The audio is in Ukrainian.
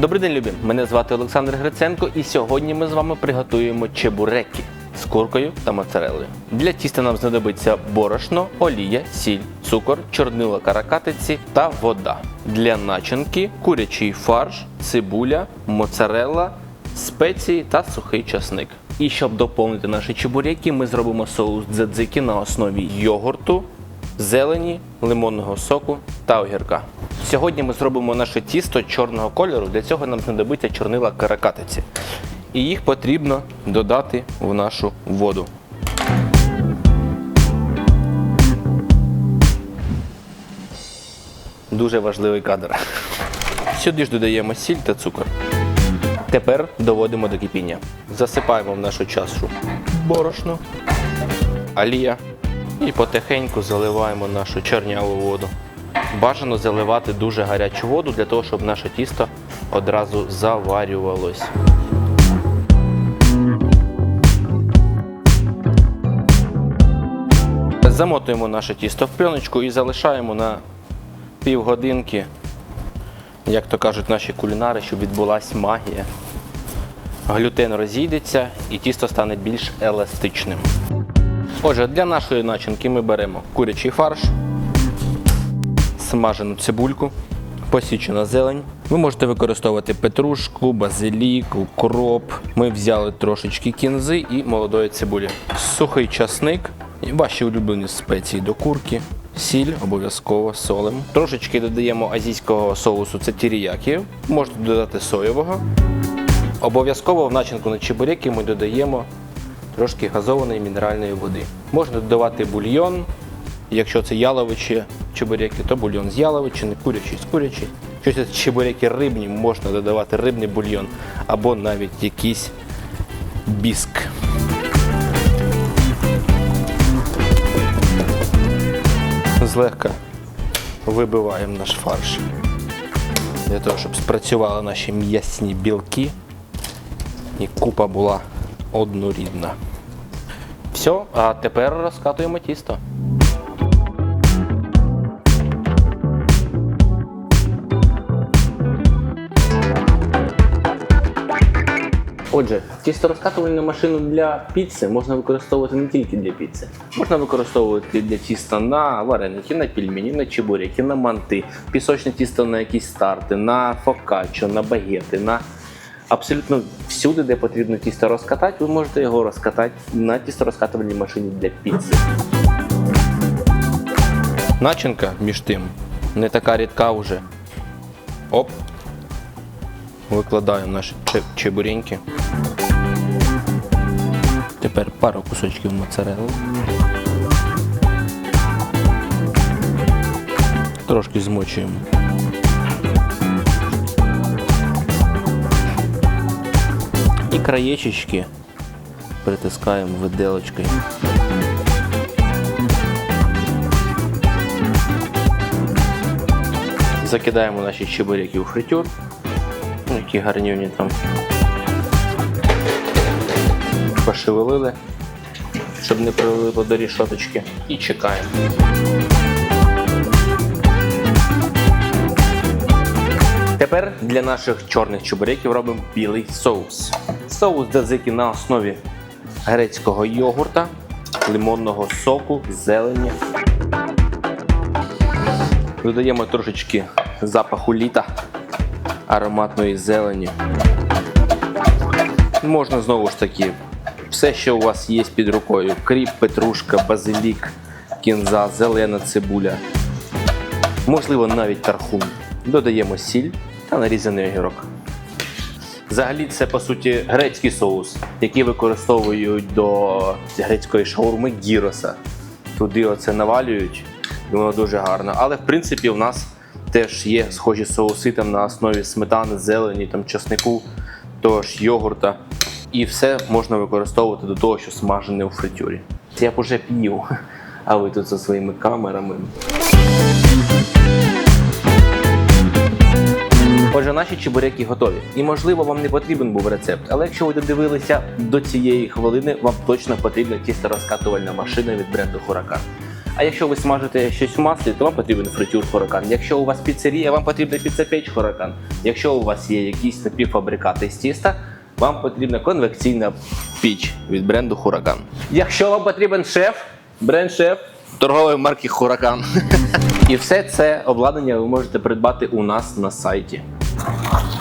Добрий день, любі! Мене звати Олександр Гриценко, і сьогодні ми з вами приготуємо чебуреки з куркою та моцарелою. Для тіста нам знадобиться борошно, олія, сіль, цукор, чорнила каракатиці та вода. Для начинки курячий фарш, цибуля, моцарелла, спеції та сухий часник. І щоб доповнити наші чебуреки, ми зробимо соус дзадзики на основі йогурту, зелені, лимонного соку та огірка. Сьогодні ми зробимо наше тісто чорного кольору. Для цього нам знадобиться чорнила каракатиці. І їх потрібно додати в нашу воду. Дуже важливий кадр. Сюди ж додаємо сіль та цукор. Тепер доводимо до кипіння. Засипаємо в нашу чашу борошно, алія і потихеньку заливаємо нашу чорняву воду. Бажано заливати дуже гарячу воду для того, щоб наше тісто одразу заварювалось. Замотуємо наше тісто в пленочку і залишаємо на півгодинки, як то кажуть наші кулінари, щоб відбулася магія. Глютен розійдеться і тісто стане більш еластичним. Отже, для нашої начинки ми беремо курячий фарш, смажену цибульку, посічена зелень. Ви можете використовувати петрушку, базилік, укроп. Ми взяли трошечки кінзи і молодої цибулі. Сухий часник, ваші улюблені спеції до курки. Сіль обов'язково солимо. Трошечки додаємо азійського соусу це тіріякі. Можете додати соєвого. Обов'язково в начинку на чебуреки ми додаємо трошки газованої мінеральної води. Можна додавати бульйон. Якщо це яловичі чебуреки, то бульйон з яловичини, курячий з курячий. Якщо це чебуреки рибні, можна додавати рибний бульйон або навіть якийсь біск. Злегка вибиваємо наш фарш для того, щоб спрацювали наші м'ясні білки і купа була однорідна. Все, а тепер розкатуємо тісто. Отже, тісторозкатувальну машину для піци можна використовувати не тільки для піци. Можна використовувати для тіста на вареники, на пельмені, на чебуреки, на манти, пісочне тісто на якісь старти, на фокаччо, на багети, на абсолютно всюди, де потрібно тісто розкатати, ви можете його розкатати на тісторозкатувальній машині для піци. Начинка між тим не така рідка вже. Оп. Викладаємо наші че- чебуреньки. Тепер пару кусочків моцарелли. Трошки змочуємо. І краєчечки притискаємо виделочкою. Закидаємо наші чебуряки у фритюр. Ну, Які гарні там. Пошевелили, щоб не прилипло до рішоточки. І чекаємо. Тепер для наших чорних чебуреків робимо білий соус. Соус дзадзики на основі грецького йогурта, лимонного соку, зелені. Додаємо трошечки запаху літа, ароматної зелені. Можна знову ж таки все, що у вас є під рукою: кріп, петрушка, базилік, кінза, зелена цибуля. Можливо, навіть тархун. Додаємо сіль та нарізаний огірок. Взагалі, це по суті грецький соус, який використовують до грецької шаурми гіроса. Туди оце навалюють, і воно дуже гарно. Але в принципі у нас теж є схожі соуси там на основі сметани, зелені, там, часнику, того ж йогурта. І все можна використовувати до того, що смажене у фритюрі. Я б уже п'їв, а ви тут зі своїми камерами. Отже, наші чебуреки готові. І можливо вам не потрібен був рецепт, але якщо ви додивилися до цієї хвилини, вам точно потрібна тісторозкатувальна машина від бренду Huracan. А якщо ви смажите щось в маслі, то вам потрібен фритюр Huracan. Якщо у вас піцерія, вам потрібна піцепеч Huracan. Якщо у вас є якісь напівфабрикати з тіста, вам потрібна конвекційна піч від бренду Huracan. Якщо вам потрібен шеф, бренд шеф торгової марки Huracan. І все це обладнання ви можете придбати у нас на сайті. Thank you.